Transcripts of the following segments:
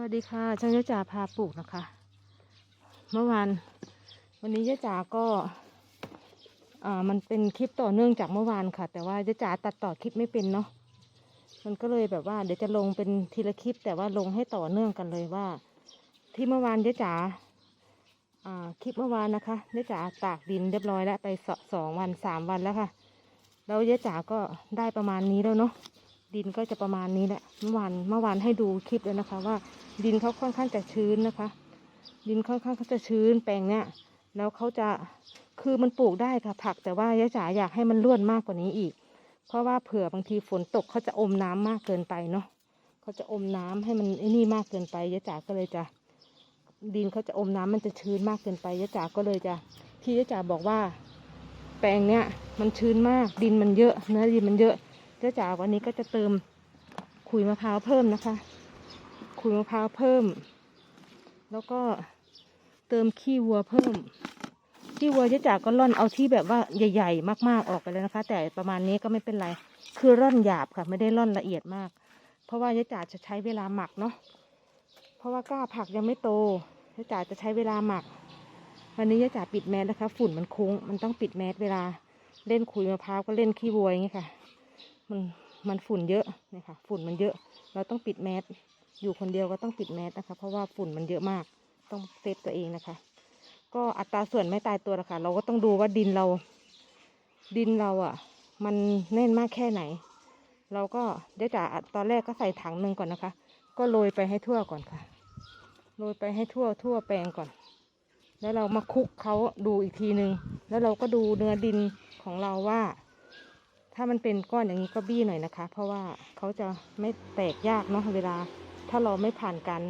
วัสดีค่ะช่างยะจ๋าพาปลูกนะคะ เมื่อวานวันนี้ยะจ๋าก็อ่ามันเป็นคลิปต่อเนื่องจากเมื่อวานค่ะ แต่ว่ายะจ๋าตัดต่อคลิปไม่เป็นเนาะมันก็เลยแบบว่าเดี๋ยวจะลงเป็นทีละคลิป แต่ว่าลงให้ต่อเนื่องกันเลยว่า ที่เมื่อวานยะจ๋าอ่าคลิปเมื่อวานนะคะยะจ๋าตากดินเรียบร้อยแล้วไปสองวันสามวันแล้วค่ะแล้วยะจ๋าก็ได้ประมาณนี้แล้วเนาะ ดินก็จะประมาณนี้แหละเมื่อวานเมื่อวานให้ดูคลิปแล้วนะคะ ว่าดินเขาค่อนข้างจะชื้นนะคะ ดินค่อนข้างเขาจะชื้นแปลงเนี้ยแล้วเขาจะคือมันปลูกได้ค่ะผักแต่ว่ายะจ๋าอยากให้มันร่วนมากกว่านี้อีก เพราะว่าเผื่อบางทีฝนตกเขาจะอมน้ำมากเกินไปเนาะเขาจะอมน้ำให้มันไอ้นี่มากเกินไปยะจ๋าก็เลยจะ ดินเขาจะอมน้ำมันจะชื้นมากเกินไปยะจ๋าก็เลยจะที่ยะจ๋าบอกว่า แปลงเนี้ยมันชื้นมากดินมันเยอะเนื้อดินมันเยอะ เจ้าจ๋าวันนี้ก็จะเติมขุยมะพร้าวเพิ่มนะคะ ขุยมะพร้าวเพิ่ม แล้วก็เติมขี้วัวเพิ่ม ขี้วัวเจ้าจ๋าก็ร่อนเอาที่แบบว่าใหญ่ๆ มากๆออกไปเลยนะคะ แต่ประมาณนี้ก็ไม่เป็นไร คือร่อนหยาบค่ะ ไม่ได้ร่อนละเอียดมาก เพราะว่าเจ้าจ๋าจะใช้เวลาหมักเนาะ เพราะว่ากล้าผักยังไม่โตเจ้าจ๋าจะใช้เวลาหมัก วันนี้เจ้าจ๋าปิดแมสนะคะ ฝุ่นมันคุ้ง มันต้องปิดแมสเวลาเล่นขุยมะพร้าวก็เล่นขี้วัวอย่างนี้ค่ะ มันมันฝุ่นเยอะเนี่ยค่ะฝุ่นมันเยอะ เราต้องปิดแมสอยู่คนเดียวก็ต้องปิดแมสนะคะ เพราะว่าฝุ่นมันเยอะมาก ต้องเซฟตัวเองนะคะ ก็อัตราส่วนไม่ตายตัวนะคะเราก็ต้องดูว่าดินเรา ดินเราอะ มันแน่นมากแค่ไหน เราก็เดี๋ยวจะตอนแรกก็ใส่ถังหนึ่งก่อนนะคะ ก็โรยไปให้ทั่วก่อนค่ะโรยไปให้ทั่วทั่วแปลงก่อน แล้วเรามาคลุกเขาดูอีกทีหนึ่งแล้วเราก็ดูเนื้อดินของเราว่า ถ้ามันเป็นก้อนอย่างนี้ก็บี้หน่อยนะคะ เพราะว่าเขาจะไม่แตกยากเนาะเวลา ถ้าเราไม่ผ่านการ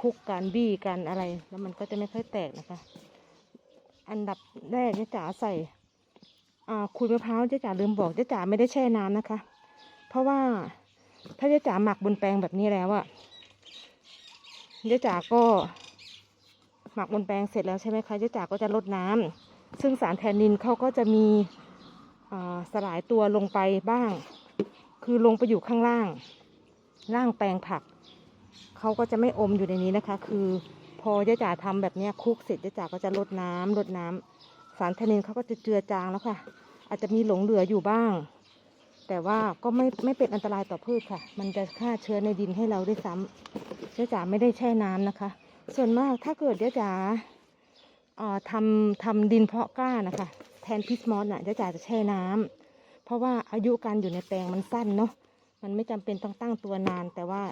คลุกการบี้กันอะไร แล้วมันก็จะไม่ค่อยแตกนะคะ อันดับแรกเจ๊จ๋าใส่อ่าขุยมะพร้าวเจ๊จ๋าลืมบอกเจ๊จ๋าไม่ได้แช่น้ำนะคะ เพราะว่าถ้าเจ๊จ๋าหมักบนแปลงแบบนี้แล้วอะเจ๊จ๋าก็หมักบนแปลงเสร็จแล้วใช่ไหมคะเจ๊จ๋าก็จะลดน้ำซึ่งสารแทนนินเขาก็จะมี สลายตัวลงไปบ้าง คือลงไปอยู่ข้างล่าง ล่างแปลงผัก เขาก็จะไม่อมอยู่ในนี้นะคะ คือพอเจ๊จ๋าทำแบบนี้คลุกเสร็จเจ๊จ๋าก็จะลดน้ำลดน้ำสารแทนนินเขาก็จะเจือจางแล้วค่ะ อาจจะมีหลงเหลืออยู่บ้าง แต่ว่าก็ไม่ไม่เป็นอันตรายต่อพืชค่ะ มันจะฆ่าเชื้อในดินให้เราได้ซ้ำเจ๊จ๋าไม่ได้แช่น้ำนะคะ ส่วนมากถ้าเกิดเจ๊จ๋าทำทำดินเพาะกล้านะคะ แทนพิสมอสน่ะเจ๊จ๋าจะแช่น้ำเพราะว่าอายุการอยู่ในแปลงมันสั้นเนาะมันไม่จำเป็นต้องตั้งตัวนาน แต่ว่า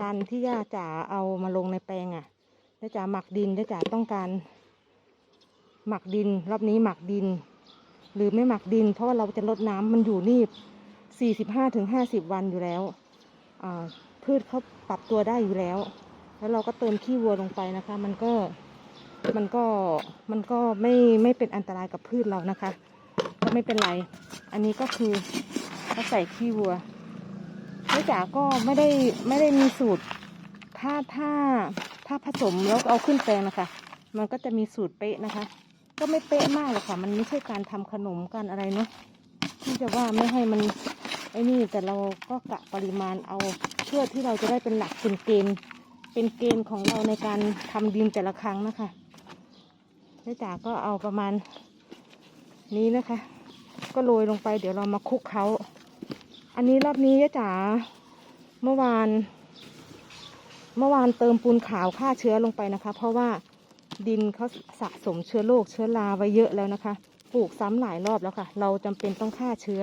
การที่ย่าจ๋าเอามาลงในแปลงอะ่ะเจ๊จ๋าหมักดินเจ๊จ๋าต้องการหมักดิน รอบนี้หมักดิน หรือไม่หมักดิน เพราะว่าเราจะลดน้ำมันอยู่นี่สี่สิบห้าถึงห้าสิบวันอยู่แล้วพืชเขาปรับตัวได้อยู่แล้ว แล้วเราก็เติมขี้วัวลงไปนะคะ มันก็ มันก็มันก็ไม่ไม่เป็นอันตรายกับพืชเรานะคะ ก็ไม่เป็นไร อันนี้ก็คือก็ใส่ขี้วัวแม่จ๋าก็ไม่ได้ไม่ได้มีสูตร ถ้าถ้าถ้าผสมแล้วเอาขึ้นแปลงนะคะ มันก็จะมีสูตรเป๊ะนะคะ ก็ไม่เป๊ะมากหรอกค่ะ มันไม่ใช่การทำขนมกันอะไรเนาะที่จะว่าไม่ให้มันไอ้นี่แต่เราก็กะปริมาณเอาเพื่อที่เราจะได้เป็นหลักเป็นเกณฑ์เป็นเกณฑ์ของเราในการทำดินแต่ละครั้งนะคะ แม่จ๋าก็เอาประมาณนี้นะคะ ก็โรยลงไปเดี๋ยวเรามาคลุกเขา อันนี้รอบนี้ยะจ๋าเมื่อวาน เมื่อวานเติมปูนขาวฆ่าเชื้อลงไปนะคะ เพราะว่าดินเขาสะสมเชื้อโรคเชื้อราไว้เยอะแล้วนะคะปลูกซ้ำหลายรอบแล้วค่ะ เราจำเป็นต้องฆ่าเชื้อ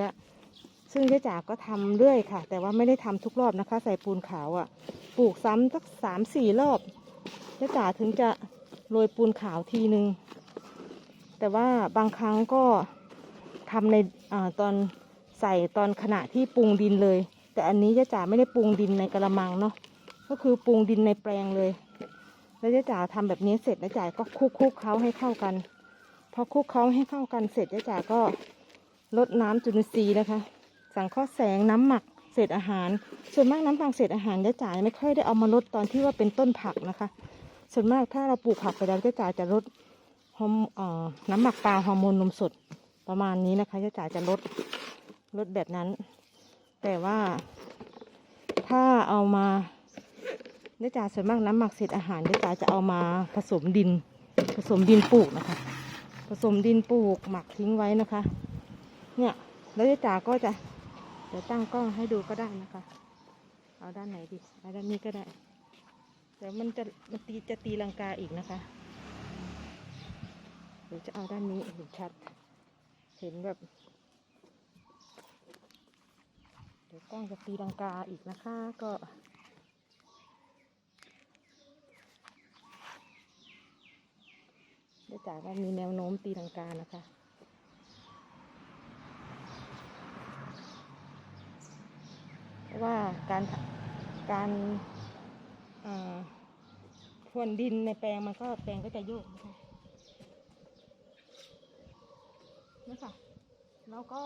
ซึ่งเจ๊จ๋าก็ทำเรื่อยค่ะ แต่ว่าไม่ได้ทำทุกรอบนะคะ ใส่ปูนขาวอะ่ะ ปลูกซ้ำสักสามสี่รอบเจ๊จ๋าถึงจะโรยปูนขาวทีนึง แต่ว่าบางครั้งก็ทำในอตอนใส่ตอนขณะที่ปรุงดินเลย แต่อันนี้เจ๊จ๋าไม่ได้ปรุงดินในกระมังเนาะก็คือปรุงดินในแปลงเลย แล้วเจ๊จ๋าทำแบบนี้เสร็จแล้วจ๋าก็คลุกคลุกเขาให้เข้ากัน พอคลุกเขาให้เข้ากันเสร็จเจ๊จ๋าก็ลดน้ำจุลินทรีย์นะคะ สังเคราะห์แสงน้ำหมักเศษอาหาร ส่วนมากน้ำตาลเศษอาหารเจ๊จ๋าไม่ค่อยได้เอามาลดตอนที่ว่าเป็นต้นผักนะคะ ส่วนมากถ้าเราปลูกผักไปแล้วเจ๊จ๋าจะลด ฮอมน้ำหมักปลาฮอร์โมนนมสดประมาณนี้นะคะเจ๊จ๋าจะลดลดแบบนั้น แต่ว่าถ้าเอามาเดี๋ยวจ่าส่วนมากน้ำหมักเศษอาหารเดี๋ยวจ่าจะเอามาผสมดิน ผสมดินปลูกนะคะ ผสมดินปลูกหมักทิ้งไว้นะคะ เนี่ยแล้วเดี๋ยวจ่าก็จะเดี๋ยวตั้งกล้องให้ดูก็ได้นะคะ เอาด้านไหนดีเอาด้านนี้ก็ได้เดี๋ยวมันจะมันตีจะตีลังกาอีกนะคะ เดี๋ยวจะเอาด้านนี้เห็นชัด เห็นแบบ เดี๋ยวกล้องจะตีลังกาอีกนะคะก็เดี๋ยวจากว่ามีแนวโน้มตีลังกานะคะเพราะว่าการการอ่าพรวนดินในแปลงมันก็แปลงก็จะโยก นะคะนี่ค่ะ แล้วก็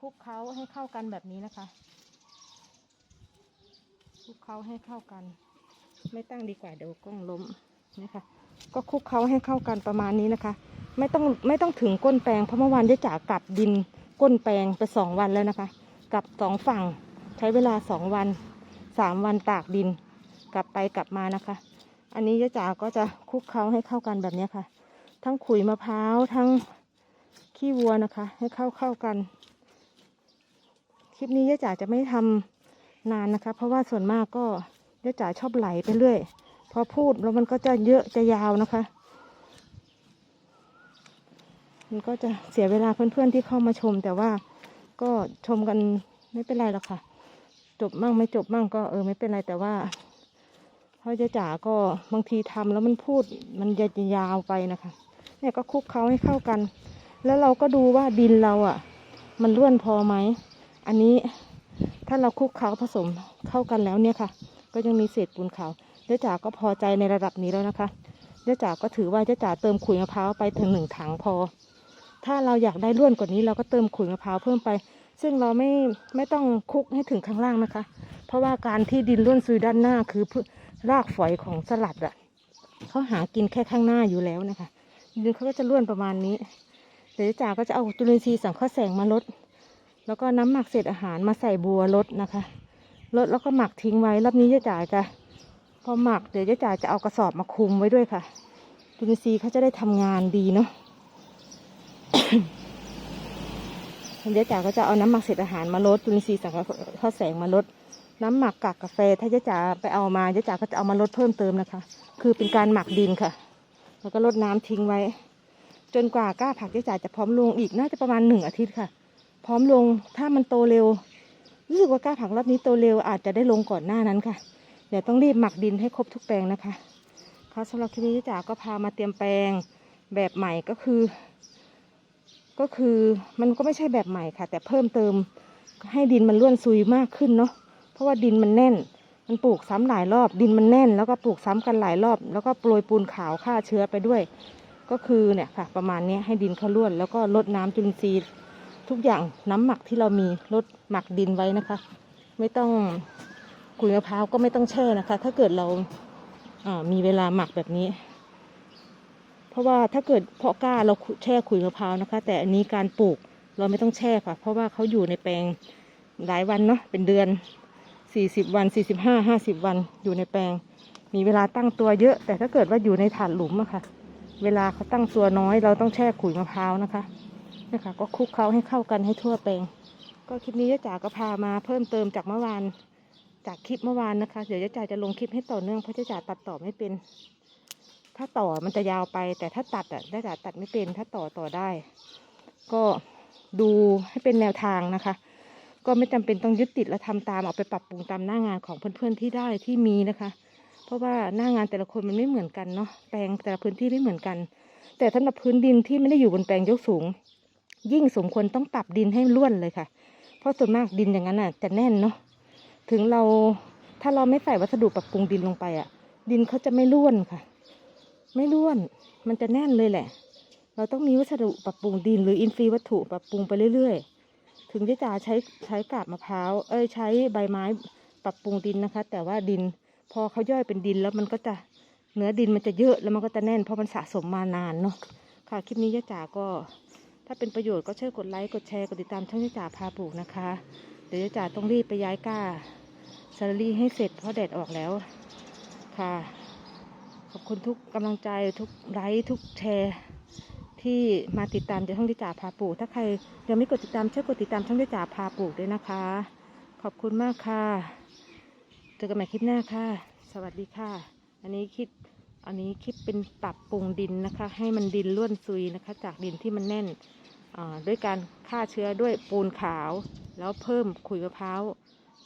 คลุกเคล้าให้เข้ากันแบบนี้นะคะคลุกเคล้าให้เข้ากัน ไม่ตั้งดีกว่าเดี๋ยวกล้องล้มนี่ค่ะก็คลุกเคล้าให้เข้ากันประมาณนี้นะคะ ไม่ต้องไม่ต้องถึงก้นแปลงเพราะเมื่อวานได้จากลับดินก้นแปลงไปสองวันแล้วนะคะกลับสองฝั่งใช้เวลาสองวันสามวันตากดิน กลับไปกลับมานะคะ อันนี้ยะจ๋าก็จะคลุกเคล้าให้เข้ากันแบบนี้ค่ะ ทั้งขุยมะพร้าวทั้ง ขี้วัวนะคะ ให้เข้าเข้ากัน คลิปนี้ยะจ๋าจะไม่ทำนานนะคะ เพราะว่าส่วนมากก็ยะจ๋าชอบไหลไปเรื่อย พอพูดแล้วมันก็จะเยอะจะยาวนะคะ มันก็จะเสียเวลาเพื่อนๆที่เข้ามาชม แต่ว่าก็ชมกันไม่เป็นไรหรอกค่ะ จบมั่งไม่จบมั่งก็เออไม่เป็นไรแต่ว่าพราะจ๊จ๋าก็บางทีทำแล้วมันพูดมันจะยาวไปนะคะ เนี่ยก็คลุกเคล้าให้เข้ากัน แล้วเราก็ดูว่าดินเราอะ มันร่วนพอไหม อันนี้ถ้าเราคลุกเคล้าผสมเข้ากันแล้วเนี่ยค่ะ ก็ยังมีเศษปูนขาวเจ๊จ๋าก็พอใจในระดับนี้แล้วนะคะเจ๊จ๋าก็ถือว่าเจ๊จ๋าเติมขุยมะพร้าวไปถึงหนึ่งถังพอ ถ้าเราอยากได้ร่วนกว่านี้เราก็เติมขุยมะพร้าวเพิ่มไป ซึ่งเราไม่ไม่ต้องคลุกให้ถึงข้างล่างนะคะ เพราะว่าการที่ดินร่วนซุยด้านหน้าคือรากฝอยของสลัดอะเขาหากินแค่ข้างหน้าอยู่แล้วนะคะดินเขาก็จะร่วนประมาณนี้ เดี๋ยวเจ๊จ๋าก็จะเอาจุลินทรีย์สังเคราะห์แสงมาลด แล้วก็น้ำหมักเศษอาหารมาใส่บัวลดนะคะลดแล้วก็หมักทิ้งไว้รอบนี้เจ๊จ๋าจะพอหมักเดี๋ยวเจ๊จ๋าจะเอากระสอบมาคุมไว้ด้วยค่ะจุลินทรีย์เขาจะได้ทำงานดีเนาะเจ๊จ๋าก็จะเอาน้ำหมักเศษอาหารมาลดจุลินทรีย์สังเคราะห์แสงมาลดน้ำหมักกากกาแฟ ถ้าเจ๊จ๋าไปเอามาเจ๊จ๋าก็จะเอามาลดเพิ่มเติมนะคะ คือเป็นการหมักดินค่ะ แล้วก็ลดน้ำทิ้งไว้ จนกว่ากล้าผักเจ๊จ๋าจะพร้อมลงอีกน่าจะประมาณหนึ่งอาทิตย์ค่ะ พร้อมลงถ้ามันโตเร็ว รู้สึกว่ากล้าผักรอบนี้โตเร็วอาจจะได้ลงก่อนหน้านั้นค่ะ เดี๋ยวต้องรีบหมักดินให้ครบทุกแปลงนะคะค่ะสำหรับคลิปนี้จ๋าก็พามาเตรียมแปลงแบบใหม่ก็คือ ก็คือมันก็ไม่ใช่แบบใหม่ค่ะ แต่เพิ่มเติมให้ดินมันร่วนซุยมากขึ้นเนาะเพราะว่าดินมันแน่น มันปลูกซ้ำหลายรอบ ดินมันแน่น แล้วก็ปลูกซ้ำกันหลายรอบ แล้วก็โปรยปูนขาวฆ่าเชื้อไปด้วย ก็คือเนี่ยค่ะประมาณนี้ให้ดินเขาร่วน แล้วก็ลดน้ำจุลินทรีย์ทุกอย่างน้ำหมักที่เรามีลดหมักดินไว้นะคะ ไม่ต้องกุยมะพร้าวก็ไม่ต้องแช่นะคะ ถ้าเกิดเราอ่ามีเวลาหมักแบบนี้ เพราะว่าถ้าเกิดเพาะกล้าเราแช่ขุยมะพร้าวนะคะ แต่อันนี้การปลูกเราไม่ต้องแช่ค่ะ เพราะว่าเขาอยู่ในแปลงหลายวันเนาะเป็นเดือนสี่สิบวันสี่สิบห้าห้าสิบวันอยู่ในแปลง มีเวลาตั้งตัวเยอะ แต่ถ้าเกิดว่าอยู่ในถาดหลุมอะค่ะ เวลาเขาตั้งตัวน้อยเราต้องแช่ขุยมะพร้าวนะคะนะคะก็คลุกเคล้าให้เข้ากันให้ทั่วแปลง ก็คลิปนี้ยะจ๋าก็พามาเพิ่มเติมจากเมื่อวานจากคลิปเมื่อวานนะคะ เดี๋ยวยะจ๋าจะลงคลิปให้ต่อเนื่องเพราะยะจ๋าตัดต่อไม่เป็น ถ้าต่อมันจะยาวไป แต่ถ้าตัดอะยะจ๋าตัดไม่เป็น ถ้าต่อต่อได้ ก็ดูให้เป็นแนวทางนะคะ ก็ไม่จำเป็นต้องยึดติดและทำตามเอาไปปรับปรุงตามหน้างานของเพื่อนๆที่ได้ที่มีนะคะ เพราะว่าหน้างานแต่ละคนมันไม่เหมือนกันเนาะแปลงแต่ละพื้นที่ไม่เหมือนกัน แต่สำหรับพื้นดินที่ไม่ได้อยู่บนแปลงยกสูง ยิ่งสมควรต้องปรับดินให้ร่วนเลยค่ะ เพราะส่วนมากดินอย่างนั้นอะจะแน่นเนาะถึงเราถ้าเราไม่ใส่วัสดุปรับปรุงดินลงไปอะ ดินเขาจะไม่ร่วนค่ะ ไม่ร่วนมันจะแน่นเลยแหละ เราต้องมีวัสดุปรับปรุงดิน หรืออินทรีย์วัตถุปรับปรุงไปเรื่อยๆ ถึงที่จะใช้ใช้กาบมะพร้าวเอ้ยใช้ใบไม้ปรับปรุงดินนะคะ แต่ว่าดิน พอเขาย่อยเป็นดินแล้วมันก็จะเนื้อดินมันจะเยอะแล้วมันก็จะแน่นเพราะมันสะสมมานานเนาะค่ะคลิปนี้ย่าจ๋าก็ถ้าเป็นประโยชน์ก็ช่วยกดไลค์กดแชร์กดติดตามช่องย่าจ๋าพาปลูกนะคะ เดี๋ยวย่าจ๋าต้องรีบไปย้ายก้าซาลารี่ให้เสร็จเพราะแดดออกแล้วค่ะ ขอบคุณทุกกำลังใจทุกไลค์ทุกแชร์ ที่มาติดตามช่องดิจ่าพาปลูก ถ้าใครยังไม่กดติดตามช่วยกดติดตามช่องดิจ่าพาปลูกด้วยนะคะ ขอบคุณมากค่ะ อกันใหม่คลิปหน้าค่ะ สวัสดีค่ะ อันนี้คลิปอันนี้คลิปเป็นปรับปรุงดินนะคะ ให้มันดินล้วนซุยนะคะ จากดินที่มันแน่นอ่าด้วยการฆ่าเชื้อด้วยปูนขาว แล้วเพิ่มขุยมะพร้าว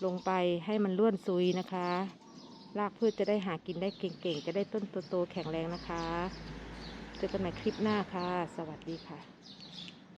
ลงไปให้มันล้วนซุยนะคะรากพืชจะได้หากินได้เก่งๆ จะได้ต้นโตๆแข็งแรงนะคะ เจอกันใหม่คลิปหน้าค่ะ สวัสดีค่ะ